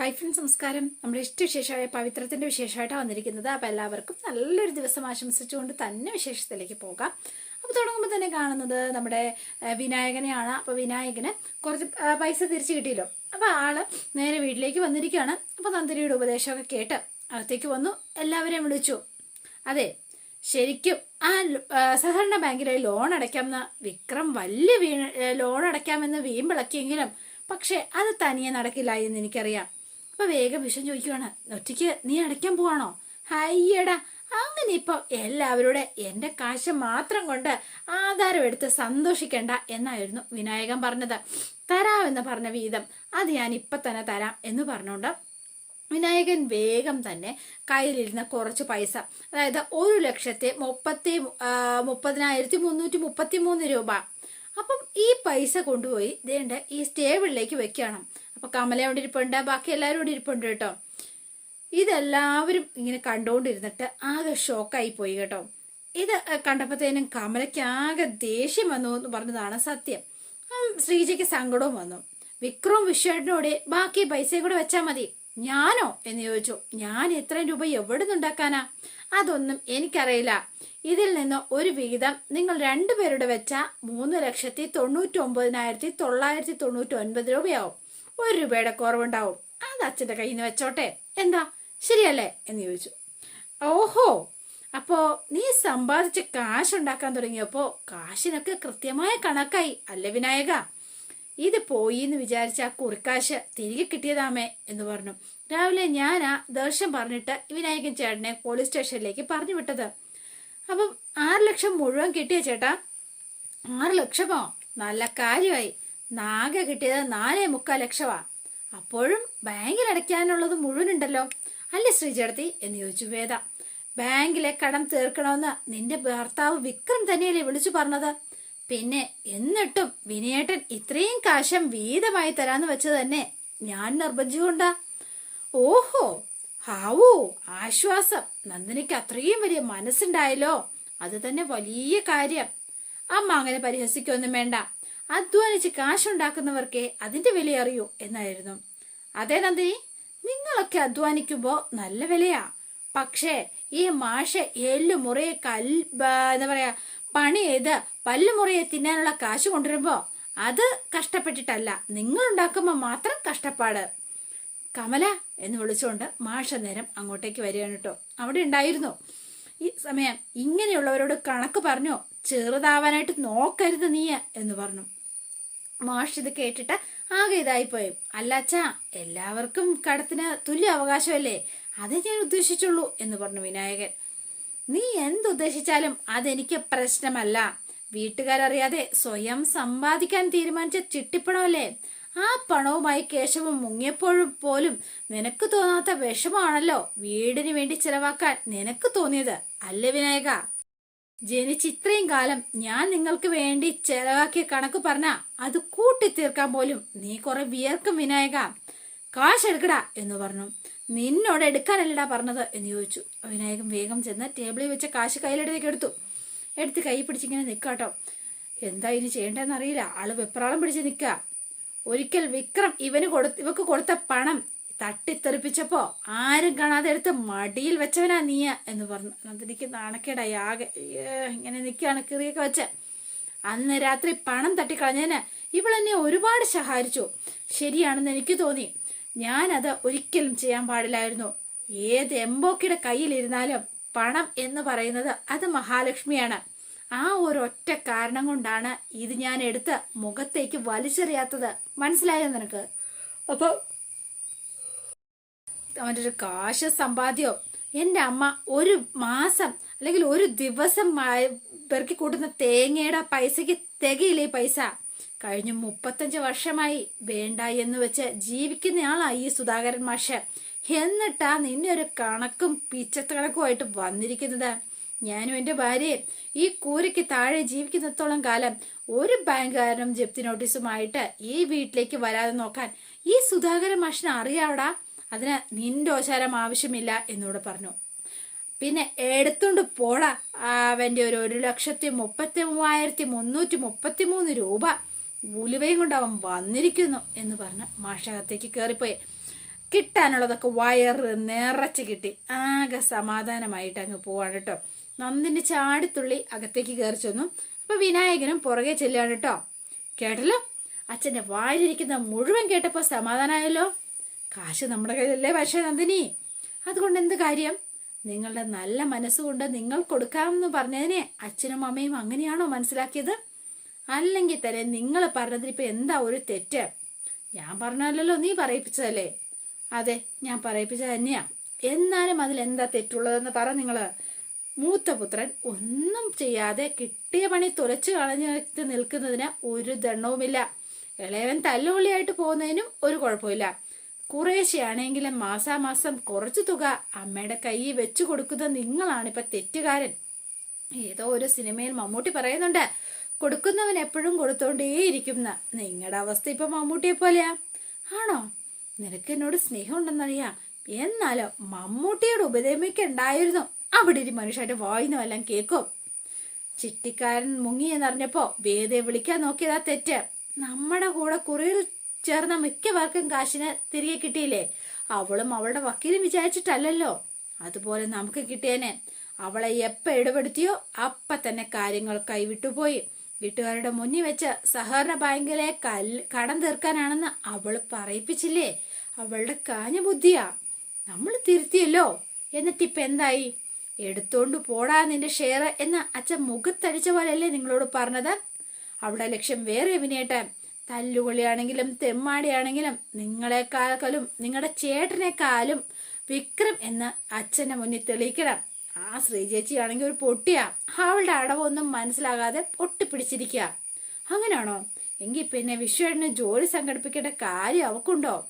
Hi friends നമസ്കാരം നമ്മുടെ ഇഷ്ടവിശേഷമായ പവിത്രത്തിന്റെ വിശേഷമായിട്ടാണ് വന്നിരിക്കുന്നത്. അപ്പോൾ എല്ലാവർക്കും നല്ലൊരു ദിവസം ആശംസിച്ചുകൊണ്ട് തന്നെ വിശേഷത്തിലേക്ക് പോകാം. അപ്പോൾ തുടങ്ങുമ്പോൾ തന്നെ കാണുന്നത് നമ്മുടെ വിനായകനെയാണ്. അപ്പോൾ വിനായകന് കുറച്ച് പൈസ തിരിച്ചു കിട്ടിയല്ലോ. അപ്പോൾ ആൾ നേരെ വീട്ടിലേക്ക് വന്നിരിക്കുകയാണ്. അപ്പോൾ തന്ത്രിയുടെ ഉപദേശമൊക്കെ കേട്ട് അകത്തേക്ക് വന്നു. എല്ലാവരെയും വിളിച്ചു. അതെ ശരിക്കും ആ സഹകരണ ബാങ്കിലെ ലോൺ അടയ്ക്കാമെന്ന് വിക്രം വലിയ ഏ, ലോൺ അടയ്ക്കാമെന്ന് വീമ്പിളക്കിയെങ്കിലും പക്ഷെ അത് തനിയെ നടക്കില്ല എന്ന് എനിക്കറിയാം. അപ്പൊ വേഗം വിഷം ചോദിക്കുവാണ്. ഒറ്റയ്ക്ക് നീ അടയ്ക്കാൻ പോവാണോ? ഹയ്യടാ അങ്ങനെ ഇപ്പൊ എല്ലാവരുടെ എന്റെ കാശ് മാത്രം കൊണ്ട് ആധാരം എടുത്ത് സന്തോഷിക്കണ്ട എന്നായിരുന്നു വിനായകൻ പറഞ്ഞത്. തരാമെന്ന് പറഞ്ഞ വീതം അത് ഞാൻ ഇപ്പൊ തന്നെ തരാം എന്ന് പറഞ്ഞുകൊണ്ട് വിനായകൻ വേഗം തന്നെ കയ്യിലിരുന്ന കുറച്ച് പൈസ അതായത് ഒരു ലക്ഷത്തി മുപ്പത്തി മുപ്പതിനായിരത്തി മുന്നൂറ്റി മുപ്പത്തി മൂന്ന് രൂപ. അപ്പം ഈ പൈസ കൊണ്ടുപോയി ദേണ്ട ഈ സ്റ്റേബിളിലേക്ക് വെക്കണം അപ്പൊ കമല അവിടെ ഇരിപ്പുണ്ട്. ബാക്കി എല്ലാവരും ഇവിടെ ഇരിപ്പുണ്ട് കേട്ടോ. ഇതെല്ലാവരും ഇങ്ങനെ കണ്ടുകൊണ്ടിരുന്നിട്ട് ആകെ ഷോക്കായി പോയി കേട്ടോ. ഇത് കണ്ടപ്പോഴത്തേനും കമലയ്ക്ക് ആകെ ദേഷ്യം വന്നു എന്ന് പറഞ്ഞതാണ് സത്യം. ശ്രീജയ്ക്ക് സങ്കടവും വന്നു. വിക്രവും വിശ്വേട്ടനോട് ബാക്കി പൈസ കൂടെ വെച്ചാൽ മതി. ഞാനോ? എന്ന് ചോദിച്ചു. ഞാൻ ഇത്രയും രൂപ എവിടെ നിന്നുണ്ടാക്കാനാ അതൊന്നും എനിക്കറിയില്ല. ഇതിൽ നിന്ന് ഒരു വിഹിതം നിങ്ങൾ രണ്ടുപേരുടെ വെച്ച മൂന്ന് ലക്ഷത്തി തൊണ്ണൂറ്റി ഒമ്പതിനായിരത്തി തൊള്ളായിരത്തി തൊണ്ണൂറ്റി ഒൻപത് രൂപയാവും. ഒരു രൂപയുടെ കുറവുണ്ടാവും. അത് അച്ഛന്റെ കയ്യിൽ നിന്ന് വെച്ചോട്ടെ. എന്താ? ശരിയല്ലേ? എന്ന് ചോദിച്ചു. ഓഹോ. അപ്പോ നീ സമ്പാദിച്ച് കാശുണ്ടാക്കാൻ തുടങ്ങിയപ്പോ കാശിനൊക്കെ കൃത്യമായ കണക്കായി അല്ലേ വിനായക? ഇത് പോയി എന്ന് വിചാരിച്ച ആ കുറിക്കാശ് തിരികെ കിട്ടിയതാമേ എന്ന് പറഞ്ഞു. രാവിലെ ഞാൻ ആ ദർശം പറഞ്ഞിട്ട് വിനായകൻ ചേട്ടനെ പോലീസ് സ്റ്റേഷനിലേക്ക് പറഞ്ഞു വിട്ടത്. അപ്പം ആറ് ലക്ഷം മുഴുവൻ കിട്ടിയ ചേട്ടാ? ആറ് ലക്ഷമോ? നല്ല കാര്യമായി. നാകെ കിട്ടിയത് നാലേ മുക്കാൽ ലക്ഷമാ അപ്പോഴും ബാങ്കിൽ അടയ്ക്കാനുള്ളത് മുഴുവൻ ഉണ്ടല്ലോ അല്ലേ ശ്രീചേടത്തി എന്ന് ചോദിച്ചു വേദ. ബാങ്കിലെ കടം തീർക്കണമെന്ന് നിന്റെ ഭർത്താവ് വിക്രം തന്നെയല്ലേ വിളിച്ചു പറഞ്ഞത്? പിന്നെ എന്നിട്ടും വിനയേട്ടൻ ഇത്രയും കാശം വീതമായി തരാന്ന് വെച്ചത് തന്നെ ഞാൻ നിർബന്ധിച്ചുകൊണ്ടാ. ഓഹോ ഹാവൂ ആശ്വാസം. നന്ദിനിക്ക് അത്രയും വലിയ മനസ്സുണ്ടായല്ലോ. അത് തന്നെ വലിയ കാര്യം. അമ്മ അങ്ങനെ പരിഹസിക്കൊന്നും വേണ്ട. അധ്വാനിച്ച് കാശുണ്ടാക്കുന്നവർക്കേ അതിന്റെ വില അറിയൂ എന്നായിരുന്നു. അതെ നന്ദിനി നിങ്ങളൊക്കെ അധ്വാനിക്കുമ്പോ നല്ല വിലയാ. പക്ഷേ ഈ മാഷ എല്ലു മുറിയെ കൽ എന്താ പറയാ പണി ചെയ്ത് പല്ലു മുറിയെ തിന്നാനുള്ള കാശ് കൊണ്ടുവരുമ്പോ അത് കഷ്ടപ്പെട്ടിട്ടല്ല നിങ്ങൾ ഉണ്ടാക്കുമ്പോ മാത്രം കഷ്ടപ്പാട്. കമല എന്ന് വിളിച്ചുകൊണ്ട് മാഷ നേരം അങ്ങോട്ടേക്ക് വരികയാണ് കേട്ടോ. അവിടെ ഉണ്ടായിരുന്നു. ഈ സമയം ഇങ്ങനെയുള്ളവരോട് കണക്ക് പറഞ്ഞു ചെറുതാവാനായിട്ട് നോക്കരുത് നീ എന്ന് പറഞ്ഞു. മാഷ് ഇത് കേട്ടിട്ട് ആകെ ഇതായിപ്പോയി. അല്ലാച്ച എല്ലാവർക്കും കടത്തിന് തുല്യ അവകാശമല്ലേ? അതേ ഞാൻ ഉദ്ദേശിച്ചുള്ളൂ എന്ന് പറഞ്ഞു വിനായകൻ. നീ എന്തുദ്ദേശിച്ചാലും അതെനിക്ക് പ്രശ്നമല്ല. വീട്ടുകാരറിയാതെ സ്വയം സമ്പാദിക്കാൻ തീരുമാനിച്ച ചിട്ടിപ്പണമല്ലേ? ആ പണവുമായി കേശവം മുങ്ങിയപ്പോഴും പോലും നിനക്ക് തോന്നാത്ത വിഷമമാണല്ലോ വീടിന് വേണ്ടി ചെലവാക്കാൻ നിനക്ക് തോന്നിയത് അല്ലേ വിനായക? ജനിച്ച് ഇത്രയും കാലം ഞാൻ നിങ്ങൾക്ക് വേണ്ടി ചെലവാക്കിയ കണക്ക് പറഞ്ഞ അത് കൂട്ടിത്തീർക്കാൻ പോലും നീ കുറെ വിയർക്കും വിനായക. കാശ് എടുക്കടാ എന്ന് പറഞ്ഞു. നിന്നോട് എടുക്കാനല്ലടാ പറഞ്ഞത് എന്ന് ചോദിച്ചു. വിനായകൻ വേഗം ചെന്ന് ടേബിളിൽ വെച്ച കാശ് കയ്യിലെടുത്തേക്ക് എടുത്തു. എടുത്ത് കൈ പിടിച്ചിങ്ങനെ നിൽക്കാട്ടോ എന്താ ഇനി ചെയ്യേണ്ടതെന്ന് അറിയില്ല. ആൾ വെപ്രാളം പിടിച്ച് നിൽക്കുക ഒരിക്കൽ വിക്രം ഇവന് കൊടു ഇവക്ക് കൊടുത്ത പണം തട്ടിത്തെറിപ്പിച്ചപ്പോ ആരും കാണാതെ എടുത്ത് മടിയിൽ വെച്ചവനാ നീയ എന്ന് പറഞ്ഞു. നന്ദിനിക്ക് നാണക്കേടായി. ആകെ ഇങ്ങനെ നിൽക്കുകയാണ് കിറിയൊക്കെ വെച്ച്. അന്ന് രാത്രി പണം തട്ടിക്കളഞ്ഞതിന് ഇവളെന്നെ ഒരുപാട് സഹായിച്ചു. ശരിയാണെന്ന് എനിക്ക് തോന്നി. ഞാനത് ഒരിക്കലും ചെയ്യാൻ പാടില്ലായിരുന്നു. ഏത് എംബോക്കിയുടെ കയ്യിലിരുന്നാലും പണം എന്ന് പറയുന്നത് അത് മഹാലക്ഷ്മിയാണ്. ആ ഒരൊറ്റ കാരണം കൊണ്ടാണ് ഇത് ഞാൻ എടുത്ത് മുഖത്തേക്ക് വലിച്ചെറിയാത്തത്. മനസ്സിലായോ നിനക്ക്? അപ്പൊ അവന്റെ ഒരു കാശ് സമ്പാദ്യോ. എന്റെ അമ്മ ഒരു മാസം അല്ലെങ്കിൽ ഒരു ദിവസം പെറുക്കി കൂട്ടുന്ന തേങ്ങയുടെ പൈസക്ക് തികയില്ലേ പൈസ. കഴിഞ്ഞ മുപ്പത്തഞ്ച് വർഷമായി വേണ്ട എന്ന് വെച്ച് ജീവിക്കുന്നയാളാ ഈ സുധാകരൻ മാഷ്. എന്നിട്ടാ നിന്നെ ഒരു കണക്കും പിച്ചത്ത് കണക്കുമായിട്ട് വന്നിരിക്കുന്നത്. ഞാനും എന്റെ ഭാര്യയും ഈ കൂരയ്ക്ക് താഴെ ജീവിക്കുന്നിടത്തോളം കാലം ഒരു ബാങ്കുകാരനും ജപ്തി നോട്ടീസുമായിട്ട് ഈ വീട്ടിലേക്ക് വരാതെ നോക്കാൻ ഈ സുധാകരൻ മാഷിനെ അറിയാവടാ. അതിന് നിന്റെ ഓശാരം ആവശ്യമില്ല എന്നോട് പറഞ്ഞു. പിന്നെ എടുത്തുകൊണ്ട് പോള അവന്റെ ഒരു ഒരു ലക്ഷത്തി മുപ്പത്തി മൂവായിരത്തി മുന്നൂറ്റി മുപ്പത്തി മൂന്ന് രൂപ ഉലുവയും കൊണ്ട് അവൻ വന്നിരിക്കുന്നു എന്ന് പറഞ്ഞ് മാഷകത്തേക്ക് കയറിപ്പോയി കിട്ടാനുള്ളതൊക്കെ വയർ നിറച്ച് കിട്ടി. ആകെ സമാധാനമായിട്ട് അങ്ങ് പോവാണ് കേട്ടോ. നന്ദിന്റെ ചാടിത്തുള്ളി അകത്തേക്ക് കയറി ചെന്നു. അപ്പൊ വിനായകനും പുറകെ ചെല്ലുകയാണ് കേട്ടോ. കേട്ടല്ലോ? അച്ഛന്റെ വായിലിരിക്കുന്ന മുഴുവൻ കേട്ടപ്പോ സമാധാനമായല്ലോ കാശ് നമ്മുടെ കയ്യിലല്ലേ പക്ഷേ നന്ദിനി? അതുകൊണ്ട് എന്ത് കാര്യം? നിങ്ങളുടെ നല്ല മനസ്സുകൊണ്ട് നിങ്ങൾ കൊടുക്കാമെന്ന് പറഞ്ഞതിനെ അച്ഛനും അമ്മയും അങ്ങനെയാണോ മനസ്സിലാക്കിയത്? അല്ലെങ്കിൽ തന്നെ നിങ്ങൾ പറഞ്ഞതിൽ ഇപ്പൊ എന്താ ഒരു തെറ്റ്? ഞാൻ പറഞ്ഞല്ലോ നീ പറയിപ്പിച്ചതല്ലേ? അതെ ഞാൻ പറയിപ്പിച്ചത് തന്നെയാ. എന്നാലും അതിൽ എന്താ തെറ്റുള്ളതെന്ന് പറ നിങ്ങൾ. മൂത്ത പുത്രൻ ഒന്നും ചെയ്യാതെ കിട്ടിയ പണി തുലച്ചു കളഞ്ഞു നിൽക്കുന്നതിന് ഒരു ദണ്ണവുമില്ല. ഇളയവൻ തല്ലുകൊള്ളിയായിട്ട് പോകുന്നതിനും ഒരു കുഴപ്പമില്ല കുറേശ്ശെയാണെങ്കിലും മാസാമാസം കുറച്ചു തുക അമ്മയുടെ കയ്യിൽ വെച്ചു കൊടുക്കുന്ന നിങ്ങളാണ് ഇപ്പൊ തെറ്റുകാരൻ. ഏതോ ഒരു സിനിമയിൽ മമ്മൂട്ടി പറയുന്നുണ്ട് കൊടുക്കുന്നവൻ എപ്പോഴും കൊടുത്തോണ്ടേയിരിക്കും നിങ്ങളുടെ അവസ്ഥ ഇപ്പൊ മമ്മൂട്ടിയെ പോലെയാ. ആണോ? നിനക്ക് എന്നോട് സ്നേഹം ഉണ്ടെന്നറിയാം എന്നാലോ മമ്മൂട്ടിയോട് ഉപദേശിക്കണ്ടായിരുന്നു അവിടെ ഒരു മനുഷ്യന്റെ വായിന്ന് വല്ലതും കേക്കും ചിട്ടിക്കാരൻ മുങ്ങി എന്നറിഞ്ഞപ്പോ വേദയെ വിളിക്കാൻ നോക്കിയതാ തെറ്റ്. നമ്മുടെ കൂടെ കുറിയിൽ ചേർന്ന മിക്കവർക്കും കാശിന് തിരികെ കിട്ടിയില്ലേ? അവളും അവളുടെ വക്കീലും വിചാരിച്ചിട്ടല്ലല്ലോ. അതുപോലെ നമുക്ക് കിട്ടിയേനെ. അവളെ എപ്പ ഇടപെടുത്തിയോ അപ്പ തന്നെ കാര്യങ്ങൾ കൈവിട്ടുപോയി വീട്ടുകാരുടെ മുന്നിൽ വെച്ച് സഹകരണ ബാങ്കിലെ കല്ല് കടം തീർക്കാനാണെന്ന് അവൾ പറയിപ്പിച്ചില്ലേ? അവളുടെ കാഞ്ഞ ബുദ്ധിയാ. നമ്മൾ തിരുത്തിയല്ലോ. എന്നിട്ടിപ്പ എന്തായി? എടുത്തോണ്ട് പോടാ നിന്റെ ഷെയർ എന്ന് അച്ഛൻ മുഖത്തടിച്ച പോലെയല്ലേ നിങ്ങളോട് പറഞ്ഞത്? അവിടെ ലക്ഷ്യം വേറെ വിനേട്ടൻ തല്ലുകൊള്ളിയാണെങ്കിലും തെമ്മാടിയാണെങ്കിലും നിങ്ങളെക്കാളും നിങ്ങളുടെ ചേട്ടനെക്കാളും വിക്രം എന്ന് അച്ഛനെ മുന്നിൽ തെളിയിക്കണം. ആ ശ്രീചേച്ചിയാണെങ്കിൽ ഒരു പൊട്ടിയാ. അവളുടെ അടവൊന്നും മനസ്സിലാകാതെ പൊട്ടിപ്പിടിച്ചിരിക്കുക. അങ്ങനെയാണോ? എങ്കിൽ പിന്നെ വിശ്വേട്ടന് ജോലി സംഘടിപ്പിക്കേണ്ട കാര്യം അവക്കുണ്ടോ?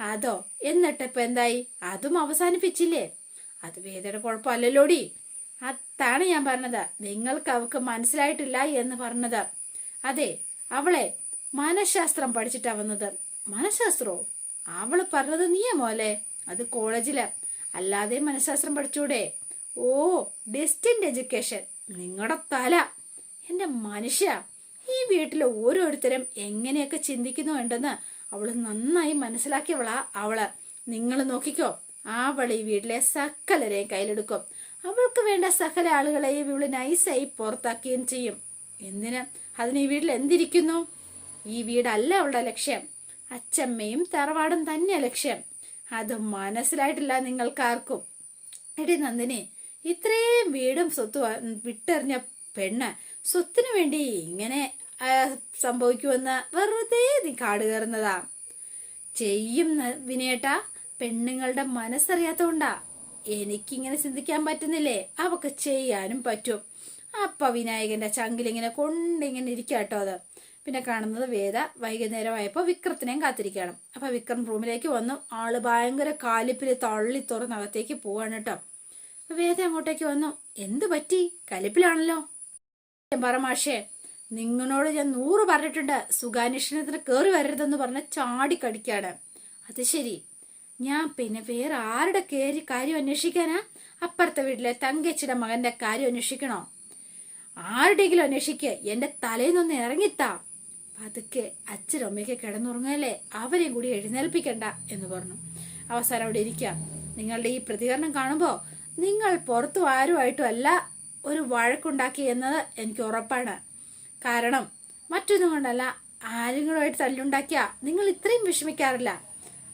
അതോ എന്നിട്ട് എന്നിട്ടിപ്പോ എന്തായി? അതും അവസാനിപ്പിച്ചില്ലേ? അത് വേദയുടെ കുഴപ്പമല്ലല്ലോടി. അതാണ് ഞാൻ പറഞ്ഞത്. നിങ്ങൾക്ക് അവക്ക് മനസ്സിലായിട്ടില്ല എന്ന് പറഞ്ഞത്. അതെ അവളെ മനഃശാസ്ത്രം പഠിച്ചിട്ടാ വന്നത്. മനഃശാസ്ത്രോ? അവൾ പറഞ്ഞത് നിയമല്ലേ അത് കോളേജില. അല്ലാതെ മനഃശാസ്ത്രം പഠിച്ചൂടെ? ഓ ഡെസ്റ്റിൻഡ് എഡ്യൂക്കേഷൻ. നിങ്ങളുടെ തല. എന്റെ മനുഷ്യ ഈ വീട്ടിലെ ഓരോരുത്തരും എങ്ങനെയൊക്കെ ചിന്തിക്കുന്നു ഉണ്ടെന്ന് അവൾ നന്നായി മനസ്സിലാക്കിയവളാ അവൾ. നിങ്ങൾ നോക്കിക്കോ അവൾ ഈ വീട്ടിലെ സകലരെയും കയ്യിലെടുക്കും. അവൾക്ക് വേണ്ട സകല ആളുകളെയും ഇവൾ നൈസായി പുറത്താക്കുകയും ചെയ്യും. എന്തിന്? അതിന് ഈ വീട്ടിൽ എന്തിരിക്കുന്നു? ഈ വീടല്ല അവളുടെ ലക്ഷ്യം. അച്ചമ്മയും തറവാടും തന്നെ ലക്ഷ്യം. അത് മനസ്സിലായിട്ടില്ല നിങ്ങൾക്കാർക്കും. എടി നന്ദിനി ഇത്രയും വീടും സ്വത്ത് വിട്ടെറിഞ്ഞ പെണ്ണ് സ്വത്തിനു വേണ്ടി ഇങ്ങനെ സംഭവിക്കുമെന്ന് വെറുതെ നീ കാട് കയറുന്നതാ. ചെയ്യും വിനേട്ട പെണ്ണുങ്ങളുടെ മനസ്സറിയാത്തോണ്ടാ. എനിക്കിങ്ങനെ ചിന്തിക്കാൻ പറ്റുന്നില്ലേ? അവക്ക് ചെയ്യാനും പറ്റും. അപ്പ വിനായകന്റെ ചങ്കിലിങ്ങനെ കൊണ്ടിങ്ങനെ ഇരിക്കാട്ടോ അത്. പിന്നെ കാണുന്നത് വേദ വൈകുന്നേരമായപ്പോൾ വിക്രത്തിനെയും കാത്തിരിക്കുകയാണ്. അപ്പോൾ വിക്രം റൂമിലേക്ക് വന്നു. ആൾ ഭയങ്കര കാലിപ്പിൽ തള്ളി തുറന്നകത്തേക്ക് പോവാണ് കേട്ടോ വേദ അങ്ങോട്ടേക്ക് വന്നു. എന്ത് പറ്റി? കലിപ്പിലാണല്ലോ. പറ മാഷേ നിങ്ങളോട് ഞാൻ നൂറ് പറഞ്ഞിട്ടുണ്ട്. സുഖാന്വേഷണത്തിന് കയറി വരരുതെന്ന് പറഞ്ഞ ചാടി കടിക്കാണ്. അത് ശരി. ഞാൻ പിന്നെ വേറെ ആരുടെ കയറി കാര്യം അന്വേഷിക്കാനാ? അപ്പുറത്തെ വീട്ടിലെ തങ്കച്ചിയുടെ മകന്റെ കാര്യം അന്വേഷിക്കണോ? ആരുടെയെങ്കിലും അന്വേഷിക്കുക എന്റെ തലയിൽ തലേന്നൊന്ന് ഇറങ്ങിത്താ. പതുക്കെ അച്ഛനും അമ്മയ്ക്ക് കിടന്നുറങ്ങല്ലേ അവരെയും കൂടി എഴുന്നേൽപ്പിക്കണ്ട എന്ന് പറഞ്ഞു. അവസാനം അവിടെ ഇരിക്കാം നിങ്ങളുടെ ഈ പ്രതികരണം കാണുമ്പോൾ നിങ്ങൾ പുറത്തു ആരുമായിട്ടും അല്ല ഒരു വഴക്കുണ്ടാക്കി എന്നത് എനിക്ക് ഉറപ്പാണ്. കാരണം മറ്റൊന്നും കൊണ്ടല്ല ആരെങ്കിലുമായിട്ട് തല്ലുണ്ടാക്കിയ നിങ്ങൾ ഇത്രയും വിഷമിക്കാറില്ല.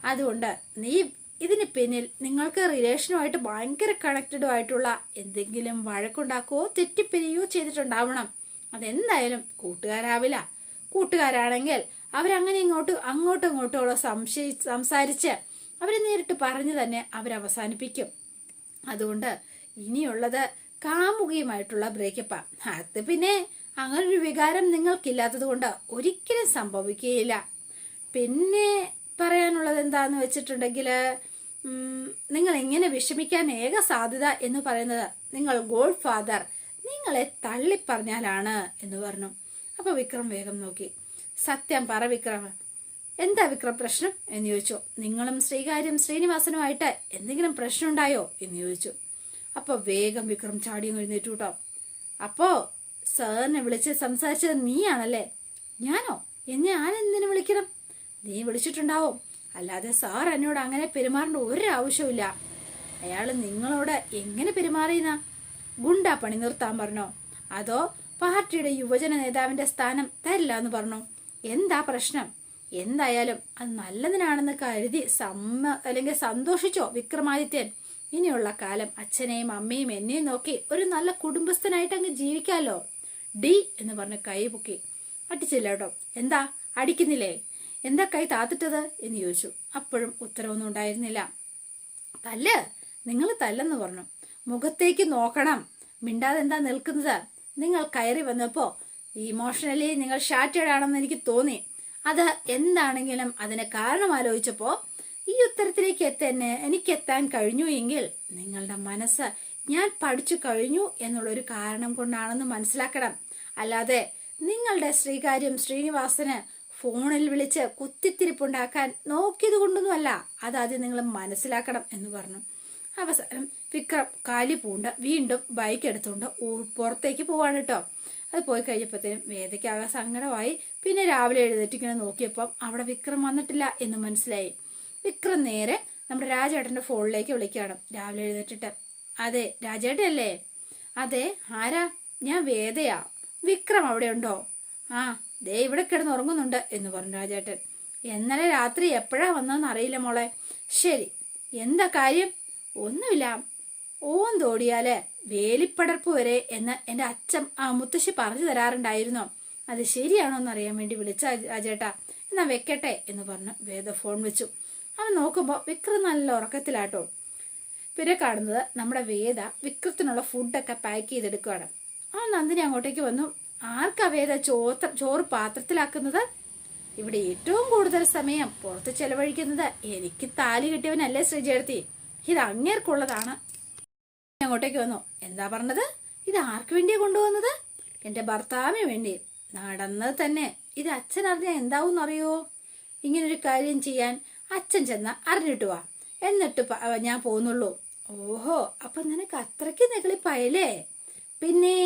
അതുകൊണ്ട് നീ ഇതിന് പിന്നിൽ നിങ്ങൾക്ക് റിലേഷനുമായിട്ട് ഭയങ്കര കണക്റ്റഡും ആയിട്ടുള്ള എന്തെങ്കിലും വഴക്കുണ്ടാക്കുകയോ തെറ്റിപ്പിരിയോ ചെയ്തിട്ടുണ്ടാവണം. അതെന്തായാലും കൂട്ടുകാരാവില്ല. കൂട്ടുകാരാണെങ്കിൽ അവരങ്ങനെ ഇങ്ങോട്ട് അങ്ങോട്ടും ഇങ്ങോട്ടും സംശയി സംസാരിച്ച് അവരെ നേരിട്ട് പറഞ്ഞു തന്നെ അവരവസാനിപ്പിക്കും. അതുകൊണ്ട് ഇനിയുള്ളത് കാമുകിയുമായിട്ടുള്ള ബ്രേക്കപ്പാണ് അത് പിന്നെ അങ്ങനൊരു വികാരം നിങ്ങൾക്കില്ലാത്തത് കൊണ്ട് ഒരിക്കലും സംഭവിക്കുകയില്ല. പിന്നെ പറയാനുള്ളത് എന്താന്ന് വെച്ചിട്ടുണ്ടെങ്കിൽ നിങ്ങൾ എങ്ങനെ വിഷമിക്കാൻ ഏക സാധ്യത എന്ന് പറയുന്നത് നിങ്ങൾ ഗോഡ് ഫാദർ നിങ്ങളെ തള്ളിപ്പറഞ്ഞാലാണ് എന്ന് പറഞ്ഞു. അപ്പൊ വിക്രം വേഗം നോക്കി. സത്യം പറ വിക്രം. എന്താ വിക്രം പ്രശ്നം? എന്ന് ചോദിച്ചു. നിങ്ങളും ശ്രീകാര്യം ശ്രീനിവാസനുമായിട്ട് എന്തെങ്കിലും പ്രശ്നം ഉണ്ടായോ? എന്ന് ചോദിച്ചു. അപ്പോൾ വേഗം വിക്രം ചാടി എഴുന്നേറ്റു കേട്ടോ അപ്പോ സാറിനെ വിളിച്ച് സംസാരിച്ചത് നീയാണല്ലേ? ഞാനോ? എന്നെ ആരെന്തിനു വിളിക്കണം? നീ വിളിച്ചിട്ടുണ്ടാവും. അല്ലാതെ സാർ എന്നോട് അങ്ങനെ പെരുമാറേണ്ട ഒരു ആവശ്യമില്ല അയാൾ നിങ്ങളോട് എങ്ങനെ പെരുമാറിയെന്നാ? ഗുണ്ടാ പണി നിർത്താൻ പറഞ്ഞോ? അതോ പാർട്ടിയുടെ യുവജന നേതാവിന്റെ സ്ഥാനം തരില്ല എന്ന് പറഞ്ഞു. എന്താ പ്രശ്നം? എന്തായാലും അത് നല്ലതിനാണെന്ന് കരുതി സമ്മ അല്ലെങ്കിൽ സന്തോഷിച്ചോ വിക്രമാദിത്യൻ? ഇനിയുള്ള കാലം അച്ഛനെയും അമ്മയും എന്നെയും നോക്കി ഒരു നല്ല കുടുംബസ്ഥനായിട്ട് അങ്ങ് ജീവിക്കാമല്ലോ ഡി എന്ന് പറഞ്ഞ് കൈ പൊക്കി. അടിച്ചില്ല കേട്ടോ. എന്താ? അടിക്കുന്നില്ലേ? എന്താ കൈ താത്തിട്ടത്? എന്ന് ചോദിച്ചു. അപ്പോഴും ഉത്തരവൊന്നും ഉണ്ടായിരുന്നില്ല. തല്ല്? നിങ്ങൾ തല്ലെന്ന് പറഞ്ഞു. മുഖത്തേക്ക് നോക്കണം. മിണ്ടാതെ എന്താ നിൽക്കുന്നത്? നിങ്ങൾ കയറി വന്നപ്പോൾ ഇമോഷണലി നിങ്ങൾ ഷാറ്റേഡ് ആണെന്ന് എനിക്ക് തോന്നി. അത് എന്താണെങ്കിലും അതിന് കാരണം ആലോചിച്ചപ്പോ ഈ ഉത്തരത്തിലേക്ക് എത്തന്നെ എനിക്ക് എത്താൻ കഴിഞ്ഞു എങ്കിൽ നിങ്ങളുടെ മനസ്സ് ഞാൻ പഠിച്ചു കഴിഞ്ഞു എന്നുള്ളൊരു കാരണം കൊണ്ടാണെന്ന് മനസ്സിലാക്കണം. അല്ലാതെ നിങ്ങളുടെ ശ്രീകാര്യം ശ്രീനിവാസന് ഫോണിൽ വിളിച്ച് കുത്തിത്തിരിപ്പുണ്ടാക്കാൻ നോക്കിയത് കൊണ്ടൊന്നുമല്ല. അതാദ്യം നിങ്ങൾ മനസ്സിലാക്കണം എന്ന് പറഞ്ഞു. അവസാനം വിക്രം കാലി പൂണ്ട്. വീണ്ടും ബൈക്ക് എടുത്തുകൊണ്ട് പുറത്തേക്ക് പോവാണ് കേട്ടോ അത് പോയി കഴിഞ്ഞപ്പോഴത്തേനും വേദയ്ക്ക് ആകെ സങ്കടമായി. പിന്നെ രാവിലെ എഴുന്നേറ്റ് ഇങ്ങനെ നോക്കിയപ്പം അവിടെ വിക്രം വന്നിട്ടില്ല എന്ന് മനസ്സിലായി. വിക്രം നേരെ നമ്മുടെ രാജേട്ടന്റെ ഫോണിലേക്ക് വിളിക്കുകയാണ്. രാവിലെ എഴുന്നേറ്റിട്ട് അതെ രാജേട്ടൻ അല്ലേ അതെ ആരാ? ഞാൻ വേദയാ. വിക്രം അവിടെ ഉണ്ടോ? ആ ദേ ഇവിടെ കിടന്ന് ഉറങ്ങുന്നുണ്ട് എന്ന് പറഞ്ഞു രാജേട്ടൻ. ഇന്നലെ രാത്രി എപ്പോഴാ വന്നതെന്ന് അറിയില്ല മോളെ. ശരി എന്താ കാര്യം? ഒന്നുമില്ല ഓൻ തോടിയാൽ വേലിപ്പടർപ്പ് വരെ എന്ന് എന്റെ അച്ഛൻ ആ മുത്തശ്ശി പറഞ്ഞു തരാറുണ്ടായിരുന്നോ. അത് ശരിയാണോ എന്ന് അറിയാൻ വേണ്ടി വിളിച്ച അജേട്ടാ എന്നാ വെക്കട്ടെ എന്ന് പറഞ്ഞു. വേദ ഫോൺ വെച്ചു അവൻ നോക്കുമ്പോൾ വിക്ര നല്ല ഉറക്കത്തിലാട്ടോ. പിന്നെ കാണുന്നത് നമ്മുടെ വേദ വിക്രത്തിനുള്ള ഫുഡൊക്കെ പാക്ക് ചെയ്തെടുക്കുകയാണ് അവൻ നന്ദിനി അങ്ങോട്ടേക്ക് വന്നു. ആർക്കാ വേദ ചോത്ര ചോറ് പാത്രത്തിലാക്കുന്നത്? ഇവിടെ ഏറ്റവും കൂടുതൽ സമയം പുറത്ത് ചെലവഴിക്കുന്നത് എനിക്ക് താലി കിട്ടിയവനല്ലേ ശ്രീജേർത്തി. ഇത് അങ്ങേർക്കുള്ളതാണ്. അങ്ങോട്ടേക്ക് വന്നു. എന്താ പറഞ്ഞത്? ഇത് ആർക്ക് വേണ്ടിയാ കൊണ്ടുവന്നത് എന്റെ ഭർത്താവിന് വേണ്ടി. നടന്നത് തന്നെ. ഇത് അച്ഛൻ അറിഞ്ഞാൽ എന്താവും അറിയോ ഇങ്ങനൊരു കാര്യം ചെയ്യാൻ അച്ഛൻ ചെന്ന അറിഞ്ഞിട്ട് വാ. എന്നിട്ട് ഞാൻ പോന്നുള്ളൂ ഓഹോ അപ്പൊ നിനക്ക് അത്രയ്ക്ക് നെകളിപ്പായല്ലേ? പിന്നെ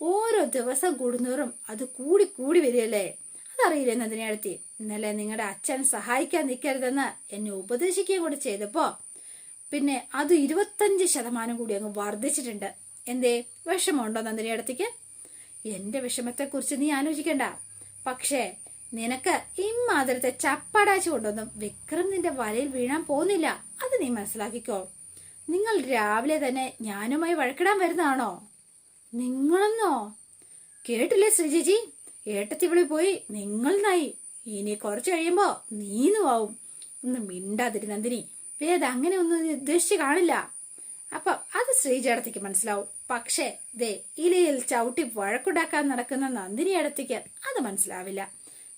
ഓരോ ദിവസം കൂടുന്നോറും അത് കൂടി കൂടി വരികയല്ലേ? അതറിയില്ലേ നദിനടുത്തി ഇന്നലെ നിങ്ങളുടെ അച്ഛൻ സഹായിക്കാൻ നിൽക്കരുതെന്ന് എന്നെ ഉപദേശിക്കുകയും കൂടി ചെയ്തപ്പോ പിന്നെ അത് ഇരുപത്തഞ്ച് ശതമാനം കൂടി അങ്ങ് വർദ്ധിച്ചിട്ടുണ്ട്. എന്തേ? വിഷമമുണ്ടോ നന്ദിനി അടുത്തേക്ക്? എന്റെ വിഷമത്തെക്കുറിച്ച് നീ ആലോചിക്കണ്ട. പക്ഷേ നിനക്ക് ഇമ്മാതിരത്തെ ചപ്പടാച്ചു കൊണ്ടൊന്നും വിക്രം നിന്റെ വലയിൽ വീഴാൻ പോകുന്നില്ല. അത് നീ മനസ്സിലാക്കിക്കോ. നിങ്ങൾ രാവിലെ തന്നെ ഞാനുമായി വഴക്കിടാൻ വരുന്നതാണോ? നിങ്ങളെന്നോ? കേട്ടില്ലേ ശ്രീജിജി? ഏട്ടത്തി വിളി പോയി നിങ്ങൾ നായി ഇനി കുറച്ച് കഴിയുമ്പോ നീന്നു ആവും ഒന്ന് മിണ്ടാതിരി നന്ദിനി. വേദ അങ്ങനെ ഒന്നും ഉദ്ദേശിച്ച് കാണില്ല. അപ്പം അത് ശ്രീജേടത്തേക്ക് മനസ്സിലാവും. പക്ഷേ ദേ ഇലയിൽ ചവിട്ടി വഴക്കുണ്ടാക്കാൻ നടക്കുന്ന നന്ദിനി അടുത്തേക്ക് അത് മനസ്സിലാവില്ല.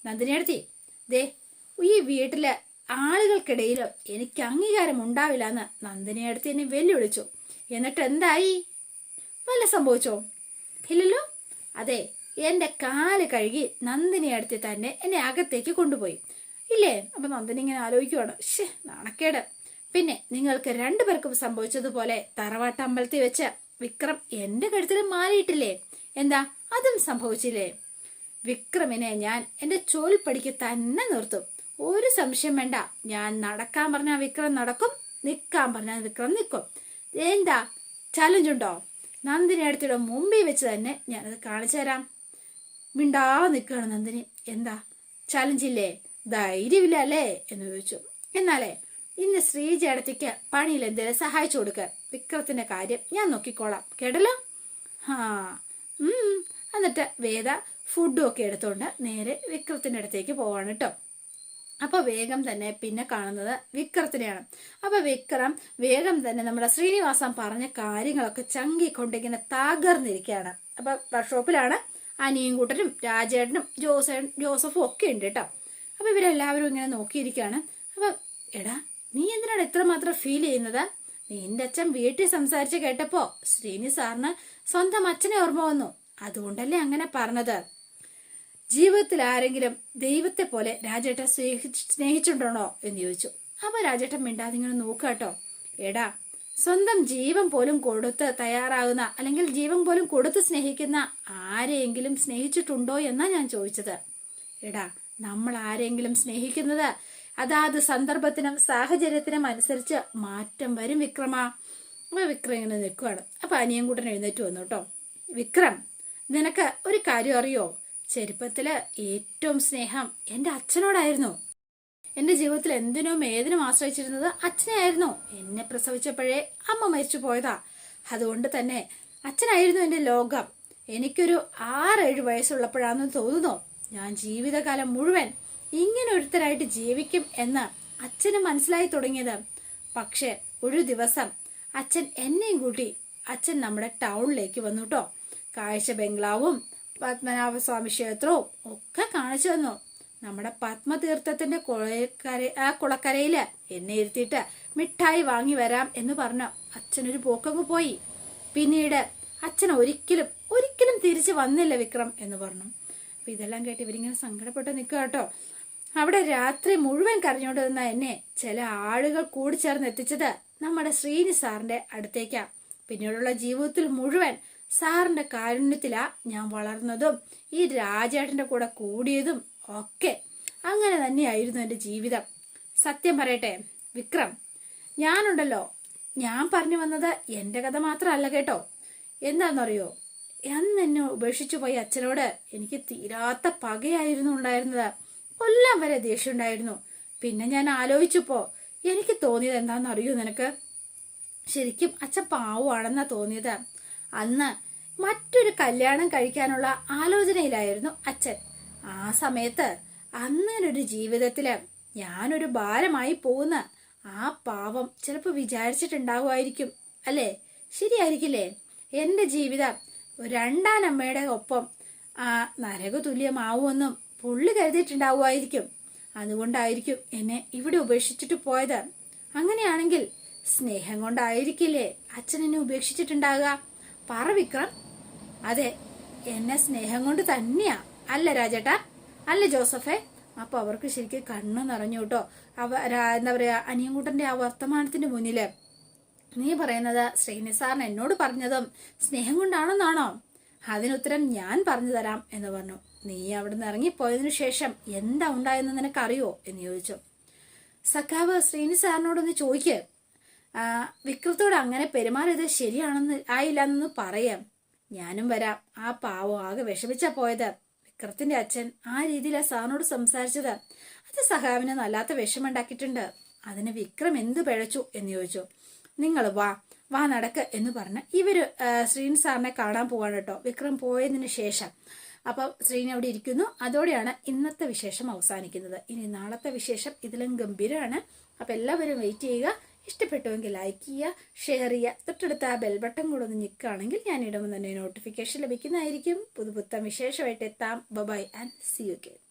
നന്ദിനി അടുത്തി ദേ ഈ വീട്ടിലെ ആളുകൾക്കിടയിലും എനിക്ക് അംഗീകാരം ഉണ്ടാവില്ല എന്ന് നന്ദിനി അടുത്ത് എന്നെ വെല്ലുവിളിച്ചു. എന്നിട്ട് എന്തായി? വല്ല സംഭവിച്ചോ? ഇല്ലല്ലോ. അതെ എന്റെ കാൽ കഴുകി നന്ദിനി അടുത്ത് തന്നെ എന്നെ അകത്തേക്ക് കൊണ്ടുപോയി. ഇല്ലേ? അപ്പൊ നന്ദിനി ഇങ്ങനെ ആലോചിക്കുവാണ്. ഷേ നാണക്കേട്. പിന്നെ നിങ്ങൾക്ക് രണ്ടുപേർക്കും സംഭവിച്ചതുപോലെ തറവാട്ട് അമ്പലത്തിൽ വെച്ച് വിക്രം എന്റെ കഴുത്തിൽ മാറിയിട്ടില്ലേ എന്താ? അതും സംഭവിച്ചില്ലേ? വിക്രമിനെ ഞാൻ എന്റെ ചോൽപ്പടിക്ക് തന്നെ നിർത്തും. ഒരു സംശയം വേണ്ട. ഞാൻ നടക്കാൻ പറഞ്ഞാൽ വിക്രം നടക്കും നിൽക്കാൻ പറഞ്ഞാൽ വിക്രം നിൽക്കും. എന്താ? ചലഞ്ച് ഉണ്ടോ? നന്ദിനി അടുത്തിടെ മുമ്പിൽ വെച്ച് തന്നെ ഞാനത് കാണിച്ചു തരാം. മിണ്ടാ നിൽക്കുകയാണ് നന്ദിനി. എന്താ? ചലഞ്ചില്ലേ ധൈര്യമില്ല അല്ലേ? എന്ന് ചോദിച്ചു. എന്നാലേ ഇന്ന് ശ്രീജേടത്തിക്ക് പണിയിൽ എന്തേലും സഹായിച്ചു കൊടുക്കുക വിക്രത്തിന്റെ കാര്യം ഞാൻ നോക്കിക്കോളാം. കേട്ടല്ലോ? ഹാ. എന്നിട്ട് വേദ ഫുഡും ഒക്കെ എടുത്തുകൊണ്ട് നേരെ വിക്രത്തിന്റെ അടുത്തേക്ക് പോവാണ് കേട്ടോ അപ്പൊ വേഗം തന്നെ പിന്നെ കാണുന്നത് വിക്രത്തിനെയാണ്. അപ്പൊ വിക്രം വേഗം തന്നെ നമ്മുടെ ശ്രീനിവാസൻ പറഞ്ഞ കാര്യങ്ങളൊക്കെ ചങ്കിക്കൊണ്ടിങ്ങനെ തകർന്നിരിക്കുകയാണ്. അപ്പൊ വർക്ക്ഷോപ്പിലാണ് അനിയും കൂട്ടരും രാജേട്ടനും ജോസേ ജോസഫും ഒക്കെ ഉണ്ട് കേട്ടോ അപ്പൊ ഇവരെല്ലാവരും ഇങ്ങനെ നോക്കിയിരിക്കുകയാണ്. അപ്പൊ എടാ നീ എന്തിനാണ് ഇത്രമാത്രം ഫീൽ ചെയ്യുന്നത്? നിന്റെ അച്ഛൻ വീട്ടിൽ സംസാരിച്ച് കേട്ടപ്പോ ശ്രീനി സാറിന് സ്വന്തം അച്ഛനെ ഓർമ്മ വന്നു. അതുകൊണ്ടല്ലേ അങ്ങനെ പറഞ്ഞത്. ജീവിതത്തിൽ ആരെങ്കിലും ദൈവത്തെ പോലെ രാജേട്ടൻ സ്നേഹിച്ച് സ്നേഹിച്ചിട്ടുണ്ടോ എന്ന് ചോദിച്ചു. അപ്പൊ രാജേട്ടൻ മിണ്ടാതെ ഇങ്ങനെ നോക്കാട്ടോ കേട്ടോ. എടാ സ്വന്തം ജീവൻ പോലും കൊടുത്ത് തയ്യാറാകുന്ന അല്ലെങ്കിൽ ജീവൻ പോലും കൊടുത്ത് സ്നേഹിക്കുന്ന ആരെയെങ്കിലും സ്നേഹിച്ചിട്ടുണ്ടോ എന്നാ ഞാൻ ചോദിച്ചത്. എടാ നമ്മൾ ആരെങ്കിലും സ്നേഹിക്കുന്നത് അതാത് സന്ദർഭത്തിനും സാഹചര്യത്തിനും അനുസരിച്ച് മാറ്റം വരും വിക്രമ. അപ്പൊ വിക്രം ഇങ്ങനെ നിൽക്കുവാണ്. അപ്പൊ അനിയൻകുട്ടൻ എഴുന്നേറ്റ് വന്നു കേട്ടോ. വിക്രം നിനക്ക് ഒരു കാര്യം അറിയോ? ചെറുപ്പത്തിൽ ഏറ്റവും സ്നേഹം എന്റെ അച്ഛനോടായിരുന്നു. എന്റെ ജീവിതത്തിൽ എന്തിനും ഏതിനും ആശ്രയിച്ചിരുന്നത് അച്ഛനെയായിരുന്നു. എന്നെ പ്രസവിച്ചപ്പോഴേ അമ്മ മരിച്ചു പോയതാ. അതുകൊണ്ട് തന്നെ അച്ഛനായിരുന്നു എന്റെ ലോകം. എനിക്കൊരു ആറേഴ് വയസ്സുള്ളപ്പോഴാണെന്ന് തോന്നുന്നു. ഞാൻ ജീവിതകാലം മുഴുവൻ ഇങ്ങനെ ഒരുത്തരായിട്ട് ജീവിക്കും എന്ന് അച്ഛന് മനസ്സിലായി തുടങ്ങിയത്. പക്ഷെ ഒരു ദിവസം അച്ഛൻ എന്നെയും കൂട്ടി അച്ഛൻ നമ്മുടെ ടൗണിലേക്ക് വന്നു കേട്ടോ കാഴ്ച ബംഗ്ലാവും പത്മനാഭസ്വാമി ക്ഷേത്രവും ഒക്കെ കാണിച്ചു തന്നു. നമ്മുടെ പത്മതീർത്ഥത്തിന്റെ കുളക്കര ആ കുളക്കരയിൽ എന്നെ ഇരുത്തിയിട്ട് മിഠായി വാങ്ങി വരാം എന്ന് പറഞ്ഞു അച്ഛനൊരു പോക്കങ്ങ് പോയി. പിന്നീട് അച്ഛൻ ഒരിക്കലും ഒരിക്കലും തിരിച്ചു വന്നില്ല വിക്രം എന്ന് പറഞ്ഞു. അപ്പൊ ഇതെല്ലാം കേട്ട് ഇവരിങ്ങനെ സങ്കടപ്പെട്ട് നിൽക്കുക കേട്ടോ. അവിടെ രാത്രി മുഴുവൻ കരഞ്ഞോണ്ട് നിന്ന എന്നെ ചില ആളുകൾ കൂടി ചേർന്ന് എത്തിച്ചത് നമ്മുടെ ശ്രീനി സാറിന്റെ അടുത്തേക്കാ. പിന്നീടുള്ള ജീവിതത്തിൽ മുഴുവൻ സാറിന്റെ കാരുണ്യത്തിലാ ഞാൻ വളർന്നതും ഈ രാജേട്ടന്റെ കൂടെ കൂടിയതും ഒക്കെ. അങ്ങനെ തന്നെയായിരുന്നു എന്റെ ജീവിതം. സത്യം പറയട്ടെ വിക്രം ഞാനുണ്ടല്ലോ. ഞാൻ പറഞ്ഞു വന്നത് എന്റെ കഥ മാത്രമല്ല കേട്ടോ. എന്താണെന്നറിയോ അന്ന് എന്നെ ഉപേക്ഷിച്ചു പോയി അച്ഛനോട് എനിക്ക് തീരാത്ത പകയായിരുന്നു ഉണ്ടായിരുന്നത്. കൊല്ലം വരെ ദേഷ്യം ഉണ്ടായിരുന്നു പിന്നെ ഞാൻ ആലോചിച്ചപ്പോ എനിക്ക് തോന്നിയത് എന്താണെന്ന് അറിയൂ നിനക്ക്? ശരിക്കും അച്ഛൻ പാവമാണെന്നാ തോന്നിയത്. അന്ന് മറ്റൊരു കല്യാണം കഴിക്കാനുള്ള ആലോചനയിലായിരുന്നു അച്ഛൻ. ആ സമയത്ത് അങ്ങനൊരു ജീവിതത്തിൽ ഞാനൊരു ഭാരമായി പോകുന്ന ആ പാവം ചിലപ്പോൾ വിചാരിച്ചിട്ടുണ്ടാവുമായിരിക്കും അല്ലേ? ശരിയായിരിക്കില്ലേ? എന്റെ ജീവിതം രണ്ടാനമ്മയുടെ ഒപ്പം ആ നരകതുല്യമാവുമെന്നും പുള്ളി കരുതിയിട്ടുണ്ടാവുമായിരിക്കും. അതുകൊണ്ടായിരിക്കും എന്നെ ഇവിടെ ഉപേക്ഷിച്ചിട്ട് പോയത്. അങ്ങനെയാണെങ്കിൽ സ്നേഹം കൊണ്ടായിരിക്കില്ലേ അച്ഛൻ എന്നെ ഉപേക്ഷിച്ചിട്ടുണ്ടാകുക പറ വിക്രം. അതെ എന്നെ സ്നേഹം കൊണ്ട് തന്നെയാ. അല്ല രാജേട്ടാ അല്ല ജോസഫേ. അപ്പൊ അവർക്ക് ശരിക്കും കണ്ണു നിറഞ്ഞു കേട്ടോ. അവ എന്താ പറയാ അനിയൻകുട്ടന്റെ ആ വർത്തമാനത്തിന്റെ മുന്നിൽ. നീ പറയുന്നത് ശ്രീനിസാറിന് എന്നോട് പറഞ്ഞതും സ്നേഹം കൊണ്ടാണെന്നാണോ? അതിനുത്തരം ഞാൻ പറഞ്ഞു തരാം എന്ന് പറഞ്ഞു. നീ അവിടെ നിന്ന് ഇറങ്ങിപ്പോയതിനു ശേഷം എന്താ ഉണ്ടായെന്ന് നിനക്കറിയോ? എന്ന് ചോദിച്ചു. സഖാവ് ശ്രീനി സാറിനോടൊന്ന് ചോദിക്ക്. വിക്രത്തോട് അങ്ങനെ പെരുമാറിയത് ശരിയാണെന്ന് ആയില്ല എന്നൊന്ന് പറയാം. ഞാനും വരാം. ആ പാവം ആകെ വിഷമിച്ചാ പോയത്. വിക്രത്തിന്റെ അച്ഛൻ ആ രീതിയിലാണ് സാറിനോട് സംസാരിച്ചത്. അത് സഖാവിന് നല്ലാത്ത വിഷമുണ്ടാക്കിയിട്ടുണ്ട് അതിന് വിക്രം എന്ത് പിഴച്ചു എന്ന് ചോദിച്ചു. നിങ്ങൾ വാ വാ നടക്ക് എന്ന് പറഞ്ഞ് ഇവർ ശ്രീൻ സാറിനെ കാണാൻ പോവാണ് കേട്ടോ. വിക്രം പോയതിന് ശേഷം. അപ്പോൾ ശ്രീൻ അവിടെ ഇരിക്കുന്നു. അതോടെയാണ് ഇന്നത്തെ വിശേഷം അവസാനിക്കുന്നത്. ഇനി നാളത്തെ വിശേഷം ഇതിലും ഗംഭീരമാണ് അപ്പോൾ എല്ലാവരും വെയിറ്റ് ചെയ്യുക. ഇഷ്ടപ്പെട്ടുവെങ്കിൽ ലൈക്ക് ചെയ്യുക ഷെയർ ചെയ്യുക. തൊട്ടടുത്ത ആ ബെൽ ബട്ടൺ കൂടെ ഒന്ന് നിൽക്കുകയാണെങ്കിൽ ഞാൻ ഇടുമ്പോൾ തന്നെ നോട്ടിഫിക്കേഷൻ ലഭിക്കുന്നതായിരിക്കും. പുതുപുത്തൻ വിശേഷമായിട്ട് എത്താം. Bye and see you K